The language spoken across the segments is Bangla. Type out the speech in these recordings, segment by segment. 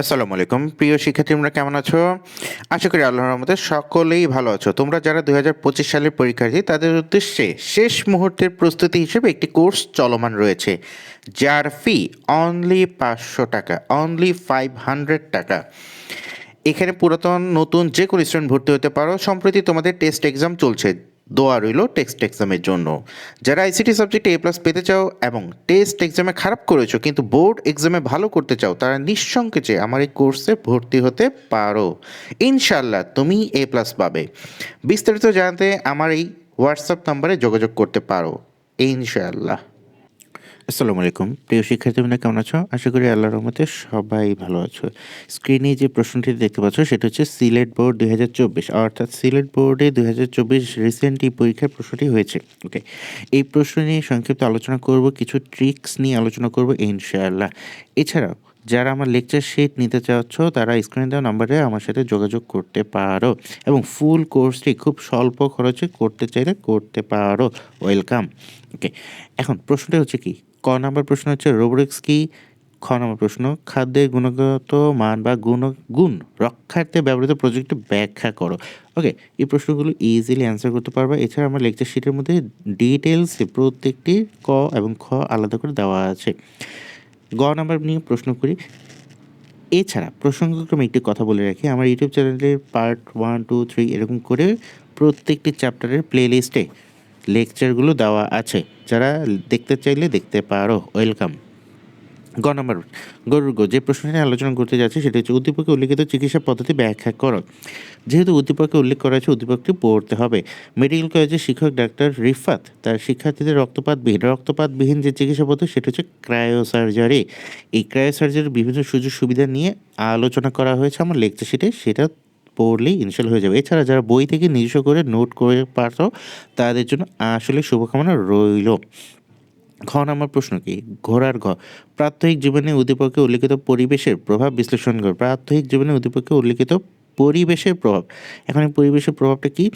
আসসালামু আলাইকুম। প্রিয় শিক্ষার্থী, তোমরা কেমন আছো? আশা করি আল্লাহর রহমতে সকলেই ভালো আছো। তোমরা যারা দুই হাজার পঁচিশ সালের পরীক্ষার্থী, তাদের উদ্দেশ্যে শেষ মুহূর্তের প্রস্তুতি হিসেবে একটি কোর্স চলমান রয়েছে, যার ফি অনলি পাঁচশো টাকা অনলি ফাইভ হান্ড্রেড টাকা। এখানে পুরাতন, নতুন যে কোনো স্টুডেন্ট ভর্তি হতে পারো। সম্প্রতি তোমাদের টেস্ট এক্সাম চলছে। দোয়া রইল টেক্সট এক্সামের জন্য। যারা আইসিটি সাবজেক্টে এ প্লাস পেতে চাও এবং টেস্ট এক্সামে খারাপ করেছ কিন্তু বোর্ড এক্সামে ভালো করতে চাও, তারা নিঃসংকোচে আমার এই কোর্সে ভর্তি হতে পারো। ইনশাল্লাহ তুমি এ প্লাস পাবে। বিস্তারিত জানতে আমার এই হোয়াটসঅ্যাপ নাম্বারে যোগাযোগ করতে পারো। ইনশাআল্লাহ। আসসালামু আলাইকুম। প্রিয় শিক্ষার্থী শিক্ষার্থীবৃন্দ, কেমন আছো? আশা করি আল্লাহর রহমতে সবাই ভালো আছো। স্ক্রিনে যে প্রশ্নটি দেখতে পাচ্ছ, সেটা হচ্ছে সিলেট বোর্ড দুই হাজার চব্বিশ, অর্থাৎ সিলেট বোর্ডে দুই হাজার চব্বিশ রিসেন্ট এই পরীক্ষার প্রশ্নটি হয়েছে। ওকে এই প্রশ্ন নিয়ে সংক্ষিপ্ত আলোচনা করব, কিছু ট্রিক্স নিয়ে আলোচনা করব, ইনশাআল্লাহ। এছাড়াও, যারা আমার লেকচার শিট নিতে চাচ্ছ, তারা স্ক্রিনে দেওয়া নাম্বারে আমার সাথে যোগাযোগ করতে পারো এবং ফুল কোর্সটি খুব স্বল্প খরচে করতে চাইলে করতে পারো। ওয়েলকাম ওকে এখন প্রশ্নটা হচ্ছে কি? ক নাম্বার প্রশ্ন হচ্ছে রোবরিক্স কি? খ নম্বর প্রশ্ন, খাদ্যের গুণগত মান বা গুণ গুণ রক্ষার্থে ব্যবহৃত প্রযুক্তি ব্যাখ্যা করো। ওকে, এই প্রশ্নগুলো ইজিলি অ্যান্সার করতে পারবে। এছাড়া আমার লেকচার শিটের মধ্যে ডিটেলসে প্রত্যেকটি ক এবং খ আলাদা করে দেওয়া আছে। গ নাম্বার নিয়ে প্রশ্ন করি। এছাড়া প্রসঙ্গক্রমে একটি কথা বলে রাখি। আমার ইউটিউব চ্যানেলের পার্ট ওয়ান টু থ্রি এরকম করে প্রত্যেকটি চ্যাপ্টারের প্লে লিস্টে লেকচারগুলো দেওয়া আছে। যারা দেখতে চাইলে দেখতে পারো। ওয়েলকাম গ নম্বর গরুর গো যে প্রশ্ন নিয়ে আলোচনা করতে যাচ্ছে সেটা হচ্ছে উদ্দীপকে উল্লিখিত চিকিৎসা পদ্ধতি ব্যাখ্যা করো। যেহেতু উদ্দীপকে উল্লেখ করা আছে, উদ্দীপকটি পড়তে হবে। মেডিকেল কলেজের শিক্ষক ডাক্তার রিফাত, তার শিক্ষার্থীদের রক্তপাতবিহীন রক্তপাতবিহীন যে চিকিৎসা পদ্ধতি, সেটা হচ্ছে ক্রায়োসার্জারি। এই ক্রায়োসার্জারির বিভিন্ন সুযোগ সুবিধা নিয়ে আলোচনা করা হয়েছে। আমার লেকচার শিটে সেটা পড়লেই ইনশাল হয়ে যাবে। এছাড়া যারা বই থেকে নিজস্ব করে নোট করে পারো তাদের জন্য আসলে শুভকামনা রইল। ঘ নম্বর প্রশ্ন কি? ঘোড়ার ঘ। প্রাত্যহিক জীবনে উদ্দীপকে উল্লিখিত পরিবেশের প্রভাব বিশ্লেষণ করে। প্রাত্যহিক জীবনে উদ্দীপকে উল্লিখিত পরিবেশের প্রভাব। এখন এই পরিবেশের প্রভাবটা কি?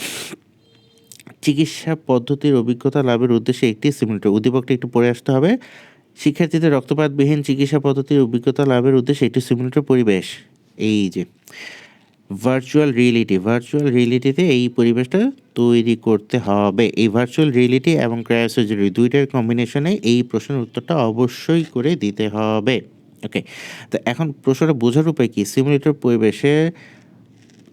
চিকিৎসা পদ্ধতির অভিজ্ঞতা লাভের উদ্দেশ্যে একটি সিমিলেটর উদ্দীপকটা একটু পড়ে আসতে হবে। শিক্ষার্থীদের রক্তপাতবিহীন চিকিৎসা পদ্ধতির অভিজ্ঞতা লাভের উদ্দেশ্যে একটি সিমিলেটর পরিবেশ। এই যে। ভার্চুয়াল রিয়েলিটি ভার্চুয়াল রিয়েলিটিতে এই পরিবেশটা তৈরি করতে হবে। এই ভার্চুয়াল রিয়েলিটি এবং ক্রায়োসার্জারি দুইটার কম্বিনেশনে এই প্রশ্নের উত্তরটা অবশ্যই করে দিতে হবে। ওকে তো এখন প্রশ্নটা বোঝার উপায় কি? সিমুলেটর পরিবেশে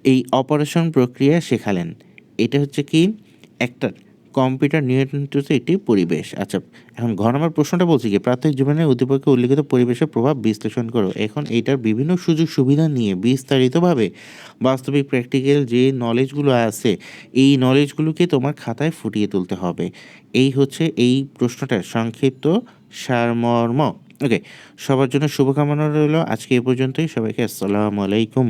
এই অপারেশন প্রক্রিয়া শেখালেন। এটা হচ্ছে কি? একটা কম্পিউটার নিয়ন্ত্রিত একটি পরিবেশ। আচ্ছা এখন ঘ আমার প্রশ্নটা বলছি কি, প্রাথমিক জীবনে উদ্দীপকে উল্লিখিত পরিবেশের প্রভাব বিশ্লেষণ করো। এখন এইটার বিভিন্ন সুযোগ সুবিধা নিয়ে বিস্তারিতভাবে বাস্তবিক প্র্যাকটিক্যাল যে নলেজগুলো আছে, এই নলেজগুলোকে তোমার খাতায় ফুটিয়ে তুলতে হবে। এই হচ্ছে এই প্রশ্নটার সংক্ষিপ্ত সারমর্ম। ওকে সবার জন্য শুভকামনা রইল। আজকে এ পর্যন্তই। সবাইকে আসসালামু আলাইকুম।